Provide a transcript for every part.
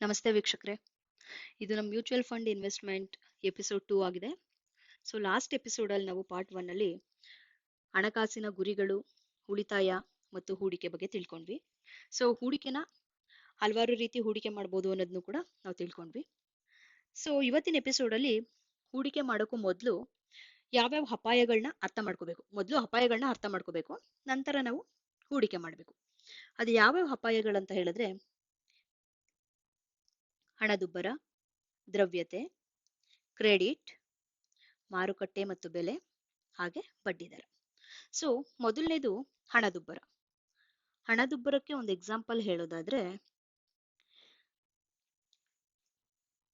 ನಮಸ್ತೆ ವೀಕ್ಷಕರೇ. ಇದು ನಮ್ಮ mutual fund investment episode two ಆಗಿದೆ. ಸೊ, ಲಾಸ್ಟ್ ಎಪಿಸೋಡಲ್ಲಿ ನಾವು ಪಾರ್ಟ್ ಒನ್ನಲ್ಲಿ ಹಣಕಾಸಿನ ಗುರಿಗಳು, ಉಳಿತಾಯ ಮತ್ತು ಹೂಡಿಕೆ ಬಗ್ಗೆ ತಿಳ್ಕೊಂಡ್ವಿ. ಸೊ, ಹೂಡಿಕೆನ ಹಲವಾರು ರೀತಿ ಹೂಡಿಕೆ ಮಾಡ್ಬೋದು ಅನ್ನೋದನ್ನು ಕೂಡ ನಾವು ತಿಳ್ಕೊಂಡ್ವಿ. ಸೊ, ಇವತ್ತಿನ ಎಪಿಸೋಡಲ್ಲಿ ಹೂಡಿಕೆ ಮಾಡೋಕ್ಕೂ ಮೊದಲು ಯಾವ್ಯಾವ ಅಪಾಯಗಳನ್ನ ಅರ್ಥ ಮಾಡ್ಕೋಬೇಕು? ಮೊದಲು ಅಪಾಯಗಳನ್ನ ಅರ್ಥ ಮಾಡ್ಕೋಬೇಕು, ನಂತರ ನಾವು ಹೂಡಿಕೆ ಮಾಡಬೇಕು. ಅದು ಯಾವ್ಯಾವ ಅಪಾಯಗಳಂತ ಹೇಳಿದ್ರೆ ಹಣದುಬ್ಬರ, ದ್ರವ್ಯತೆ, ಕ್ರೆಡಿಟ್, ಮಾರುಕಟ್ಟೆ ಮತ್ತು ಬೆಲೆ, ಹಾಗೆ ಬಡ್ಡಿದರ ಸೊ ಮೊದಲನೇದು ಹಣದುಬ್ಬರ. ಹಣದುಬ್ಬರಕ್ಕೆ ಒಂದು ಎಕ್ಸಾಂಪಲ್ ಹೇಳೋದಾದ್ರೆ,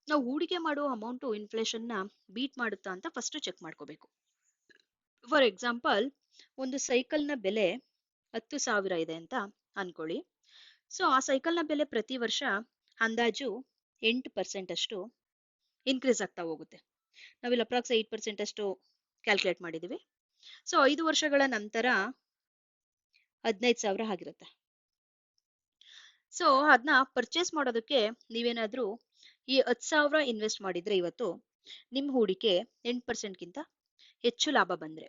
ನಾವು ಹೂಡಿಕೆ ಮಾಡುವ ಅಮೌಂಟು ಇನ್ಫ್ಲೇಷನ್ನ ಬೀಟ್ ಮಾಡುತ್ತಾ ಅಂತ ಫಸ್ಟ್ ಚೆಕ್ ಮಾಡ್ಕೋಬೇಕು. ಫಾರ್ ಎಕ್ಸಾಂಪಲ್ ಒಂದು ಸೈಕಲ್ನ ಬೆಲೆ ಹತ್ತು ಸಾವಿರ ಇದೆ ಅಂತ ಅನ್ಕೊಳ್ಳಿ. ಸೊ ಆ ಸೈಕಲ್ನ ಬೆಲೆ ಪ್ರತಿ ವರ್ಷ ಅಂದಾಜು ಎಂಟು ಪರ್ಸೆಂಟ್ ಅಷ್ಟು ಇನ್ಕ್ರೀಸ್ ಆಗ್ತಾ ಹೋಗುತ್ತೆ. ನಾವಿಲ್ಲಿ ಅಪ್ರಾಕ್ಸ್ ಏಟ್ ಪರ್ಸೆಂಟ್ ಅಷ್ಟು ಕ್ಯಾಲ್ಕುಲೇಟ್ ಮಾಡಿದೀವಿ ಸೊ ಐದು ವರ್ಷಗಳ ನಂತರ ಹದಿನೈದು ಸಾವಿರ ಆಗಿರುತ್ತೆ. ಸೊ ಅದನ್ನ ಪರ್ಚೇಸ್ ಮಾಡೋದಕ್ಕೆ ನೀವೇನಾದ್ರೂ ಈ ಹತ್ತು ಸಾವಿರ ಇನ್ವೆಸ್ಟ್ ಮಾಡಿದ್ರೆ ಇವತ್ತು ನಿಮ್ಮ ಹೂಡಿಕೆ ಎಂಟು ಪರ್ಸೆಂಟ್ಗಿಂತ ಹೆಚ್ಚು ಲಾಭ ಬಂದ್ರೆ,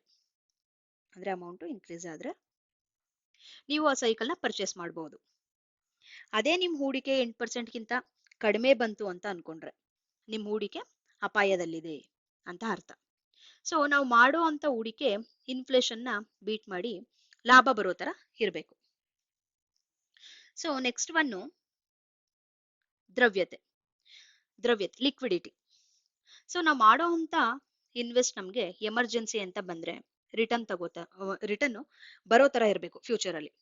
ಅಂದ್ರೆ ಅಮೌಂಟ್ ಇನ್ಕ್ರೀಸ್ ಆದ್ರೆ ನೀವು ಆ ಸೈಕಲ್ನ ಪರ್ಚೇಸ್ ಮಾಡಬಹುದು ಅದೇ ನಿಮ್ಮ ಹೂಡಿಕೆ ಎಂಟು ಪರ್ಸೆಂಟ್ಗಿಂತ ಕಡಿಮೆ ಬಂತು ಅಂತ ಅನ್ಕೊಂಡ್ರೆ ನಿಮ್ ಹೂಡಿಕೆ ಅಪಾಯದಲ್ಲಿದೆ ಅಂತ ಅರ್ಥ. ಸೊ ನಾವು ಮಾಡೋ ಅಂತ ಹೂಡಿಕೆ ಇನ್ಫ್ಲೇಷನ್ನ ಬೀಟ್ ಮಾಡಿ ಲಾಭ ಬರೋ ತರ ಇರಬೇಕು. ಸೊ ನೆಕ್ಸ್ಟ್ ಒನ್ನು ದ್ರವ್ಯತೆ. ದ್ರವ್ಯತೆ ಲಿಕ್ವಿಡಿಟಿ ಸೊ ನಾವು ಮಾಡೋ ಅಂತ ಇನ್ವೆಸ್ಟ್ ನಮ್ಗೆ ಎಮರ್ಜೆನ್ಸಿ ಅಂತ ಬಂದ್ರೆ ರಿಟರ್ನ್ ತಗೋತ ರಿಟರ್ನ್ ಬರೋ ತರ ಇರಬೇಕು ಫ್ಯೂಚರ್ ಅಲ್ಲಿ.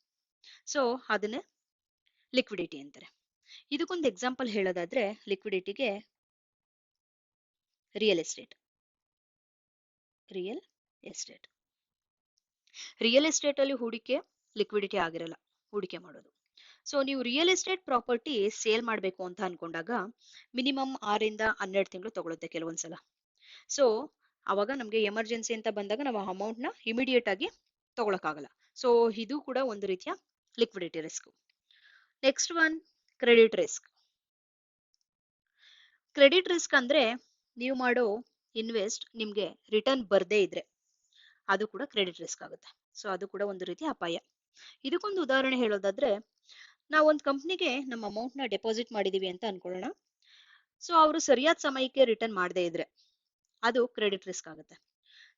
ಸೊ ಅದನ್ನೇ ಲಿಕ್ವಿಡಿಟಿ ಅಂತಾರೆ. ಇದಕ್ಕೊಂದು ಎಕ್ಸಾಂಪಲ್ ಹೇಳೋದಾದ್ರೆ ಲಿಕ್ವಿಡಿಟಿಗೆ real estate real estate real estate ಅಲ್ಲಿ ಹೂಡಿಕೆ ಲಿಕ್ವಿಡಿಟಿ ಆಗಿರಲ್ಲ, ಹೂಡಿಕೆ ಮಾಡೋದು. ಸೊ ನೀವು ರಿಯಲ್ ಎಸ್ಟೇಟ್ ಪ್ರಾಪರ್ಟಿ ಸೇಲ್ ಮಾಡಬೇಕು ಅಂತ ಅನ್ಕೊಂಡಾಗ ಮಿನಿಮಮ್ ಆರಿಂದ ಹನ್ನೆರಡು ತಿಂಗಳು ತಗೊಳುತ್ತೆ ಕೆಲವೊಂದ್ಸಲ. ಸೊ ಅವಾಗ ನಮ್ಗೆ ಎಮರ್ಜೆನ್ಸಿ ಅಂತ ಬಂದಾಗ ನಾವು ಅಮೌಂಟ್ನ ಇಮಿಡಿಯೇಟ್ ಆಗಿ ತಗೊಳಕ್ಕಾಗಲ್ಲ. ಸೊ ಇದು ಕೂಡ ಒಂದು ರೀತಿಯ liquidity risk next one credit risk. Credit risk ಅಂದ್ರೆ ನೀವು ಮಾಡೋ ಇನ್ವೆಸ್ಟ್ ನಿಮ್ಗೆ ರಿಟರ್ನ್ ಬರ್ದೇ ಇದ್ರೆ ಅದು ಕೂಡ ಕ್ರೆಡಿಟ್ ರಿಸ್ಕ್ ಆಗುತ್ತೆ. ಸೊ, ಅದು ಕೂಡ ಒಂದು ರೀತಿ ಅಪಾಯ. ಇದಕ್ಕೊಂದು ಉದಾಹರಣೆ ಹೇಳೋದಾದ್ರೆ, ನಾವು ಒಂದು ಕಂಪ್ನಿಗೆ ನಮ್ಮ ಅಮೌಂಟ್ನ ಡೆಪಾಸಿಟ್ ಮಾಡಿದೀವಿ ಅಂತ ಅನ್ಕೊಳ್ಳೋಣ. ಸೊ, ಅವರು ಸರಿಯಾದ ಸಮಯಕ್ಕೆ ರಿಟರ್ನ್ ಮಾಡದೇ ಇದ್ರೆ ಅದು ಕ್ರೆಡಿಟ್ ರಿಸ್ಕ್ ಆಗುತ್ತೆ.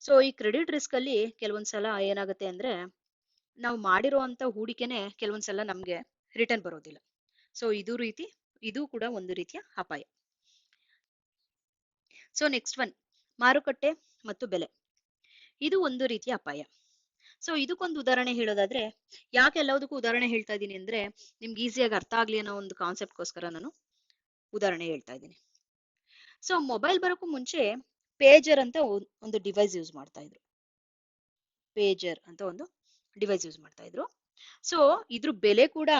ಸೊ, ಈ ಕ್ರೆಡಿಟ್ ರಿಸ್ಕ್ ಅಲ್ಲಿ ಕೆಲವೊಂದ್ಸಲ ಏನಾಗುತ್ತೆ ಅಂದ್ರೆ, ನಾವು ಮಾಡಿರುವಂತ ಹೂಡಿಕೆನೆ ಕೆಲವೊಂದ್ಸಲ ನಮ್ಗೆ ರಿಟರ್ನ್ ಬರೋದಿಲ್ಲ. ಸೊ ಇದು ರೀತಿ, ಇದು ಕೂಡ ಒಂದು ರೀತಿಯ ಅಪಾಯ. ಸೊ ನೆಕ್ಸ್ಟ್ ಒನ್ ಮಾರುಕಟ್ಟೆ ಮತ್ತು ಬೆಲೆ. ಇದು ಒಂದು ರೀತಿಯ ಅಪಾಯ. ಸೊ ಇದಕ್ಕೊಂದು ಉದಾಹರಣೆ ಹೇಳೋದಾದ್ರೆ, ಯಾಕೆ ಎಲ್ಲದಕ್ಕೂ ಉದಾಹರಣೆ ಹೇಳ್ತಾ ಇದ್ದೀನಿ ಅಂದ್ರೆ, ನಿಮ್ಗೆ ಈಸಿಯಾಗಿ ಅರ್ಥ ಆಗ್ಲಿ ಅನ್ನೋ ಒಂದು ಕಾನ್ಸೆಪ್ಟ್ಗೋಸ್ಕರ ನಾನು ಉದಾಹರಣೆ ಹೇಳ್ತಾ ಇದ್ದೀನಿ ಸೊ ಮೊಬೈಲ್ ಬರೋಕ್ಕೂ ಮುಂಚೆ ಪೇಜರ್ ಅಂತ ಒಂದು ಡಿವೈಸ್ ಯೂಸ್ ಮಾಡ್ತಾ ಇದ್ರು. ಪೇಜರ್ ಅಂತ ಒಂದು ಡಿವೈಸ್ ಯೂಸ್ ಮಾಡ್ತಾ ಇದ್ರು. ಸೊ ಇದ್ರ ಬೆಲೆ ಕೂಡ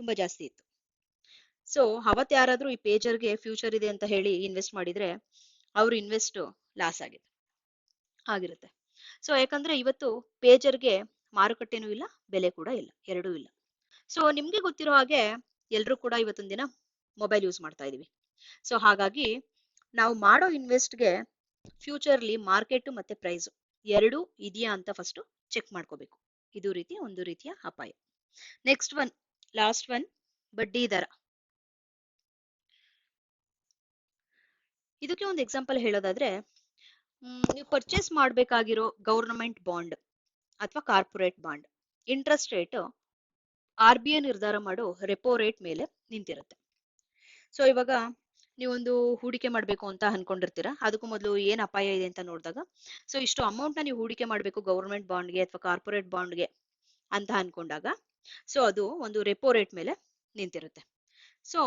ತುಂಬಾ ಜಾಸ್ತಿ ಇತ್ತು. ಸೊ ಅವತ್ತು ಯಾರಾದ್ರೂ ಈ ಪೇಜರ್ಗೆ ಫ್ಯೂಚರ್ ಇದೆ ಅಂತ ಹೇಳಿ ಇನ್ವೆಸ್ಟ್ ಮಾಡಿದ್ರೆ ಅವ್ರ ಇನ್ವೆಸ್ಟ್ ಲಾಸ್ ಆಗಿದೆ ಆಗಿರುತ್ತೆ. ಸೊ ಯಾಕಂದ್ರೆ ಇವತ್ತು ಪೇಜರ್ಗೆ ಮಾರುಕಟ್ಟೆನೂ ಇಲ್ಲ, ಬೆಲೆ ಕೂಡ ಇಲ್ಲ, ಎರಡೂ ಇಲ್ಲ. ಸೊ ನಿಮ್ಗೆ ಗೊತ್ತಿರೋ ಹಾಗೆ ಎಲ್ರು ಕೂಡ ಇವತ್ತೊಂದ್ ದಿನ ಮೊಬೈಲ್ ಯೂಸ್ ಮಾಡ್ತಾ ಇದೀವಿ. ಸೊ ಹಾಗಾಗಿ ನಾವು ಮಾಡೋ ಇನ್ವೆಸ್ಟ್ಗೆ ಫ್ಯೂಚರ್ಲಿ ಮಾರ್ಕೆಟ್ ಮತ್ತೆ ಪ್ರೈಸ್ ಎರಡೂ ಇದೆಯಾ ಅಂತ ಫಸ್ಟ್ ಚೆಕ್ ಮಾಡ್ಕೋಬೇಕು. ಇದು ರೀತಿ ಒಂದು ರೀತಿಯ ಅಪಾಯ. ನೆಕ್ಸ್ಟ್ ಒನ್ ಲಾಸ್ಟ್ ಒನ್ ಬಡ್ಡಿ ದರ. ಇದಕ್ಕೆ ಒಂದು ಎಕ್ಸಾಂಪಲ್ ಹೇಳೋದಾದ್ರೆ ನೀವು ಪರ್ಚೇಸ್ ಮಾಡಬೇಕಾಗಿರೋ ಗವರ್ನಮೆಂಟ್ ಬಾಂಡ್ ಅಥವಾ corporate bond interest rate R B I ನಿರ್ಧಾರ ಮಾಡೋ ರೆಪೋ ರೇಟ್ ಮೇಲೆ ನಿಂತಿರುತ್ತೆ. ಸೊ ಇವಾಗ ನೀವೊಂದು ಹೂಡಿಕೆ ಮಾಡ್ಬೇಕು ಅಂತ ಅನ್ಕೊಂಡಿರ್ತೀರಾ, ಅದಕ್ಕೂ ಮೊದಲು ಏನ್ ಅಪಾಯ ಇದೆ ಅಂತ ನೋಡಿದಾಗ ಸೊ ಇಷ್ಟು ಅಮೌಂಟ್ನ ನೀವು ಹೂಡಿಕೆ ಮಾಡ್ಬೇಕು ಗೌರ್ಮೆಂಟ್ ಬಾಂಡ್ಗೆ ಅಥವಾ ಕಾರ್ಪೊರೇಟ್ ಬಾಂಡ್ಗೆ ಅಂತ ಅನ್ಕೊಂಡಾಗ ಸೊ ಅದು ಒಂದು ರೆಪೋ ರೇಟ್ ಮೇಲೆ ನಿಂತಿರುತ್ತೆ. ಸೊ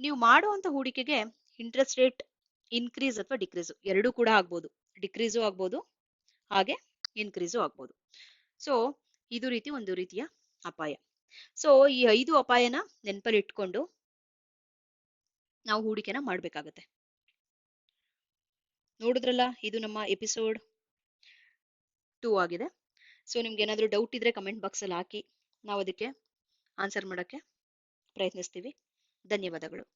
ನೀವು ಮಾಡುವಂತ ಹೂಡಿಕೆಗೆ ಇಂಟ್ರೆಸ್ಟ್ ರೇಟ್ ಇನ್ಕ್ರೀಸ್ ಅಥವಾ ಡಿಕ್ರೀಸ್ ಎರಡೂ ಕೂಡ ಆಗ್ಬೋದು. ಡಿಕ್ರೀಸು ಆಗ್ಬೋದು, ಹಾಗೆ ಇನ್ಕ್ರೀಸು ಆಗ್ಬೋದು. ಸೊ ಇದು ರೀತಿ ಒಂದು ರೀತಿಯ ಅಪಾಯ. ಸೊ ಈ ಐದು ಅಪಾಯನ ನೆನಪಲ್ಲಿ ಇಟ್ಕೊಂಡು ನಾವು ಹೂಡಿಕೆನ ಮಾಡ್ಬೇಕಾಗತ್ತೆ. ನೋಡಿದ್ರಲ್ಲ, ಇದು ನಮ್ಮ ಎಪಿಸೋಡ್ ಟೂ ಆಗಿದೆ. ಸೊ ನಿಮ್ಗೆ ಏನಾದರೂ ಡೌಟ್ ಇದ್ರೆ ಕಮೆಂಟ್ ಬಾಕ್ಸ್ ಅಲ್ಲಿ ಹಾಕಿ. ನಾವು ಅದಕ್ಕೆ ಆನ್ಸರ್ ಮಾಡೋಕ್ಕೆ ಪ್ರಯತ್ನಿಸ್ತೀವಿ. ಧನ್ಯವಾದಗಳು.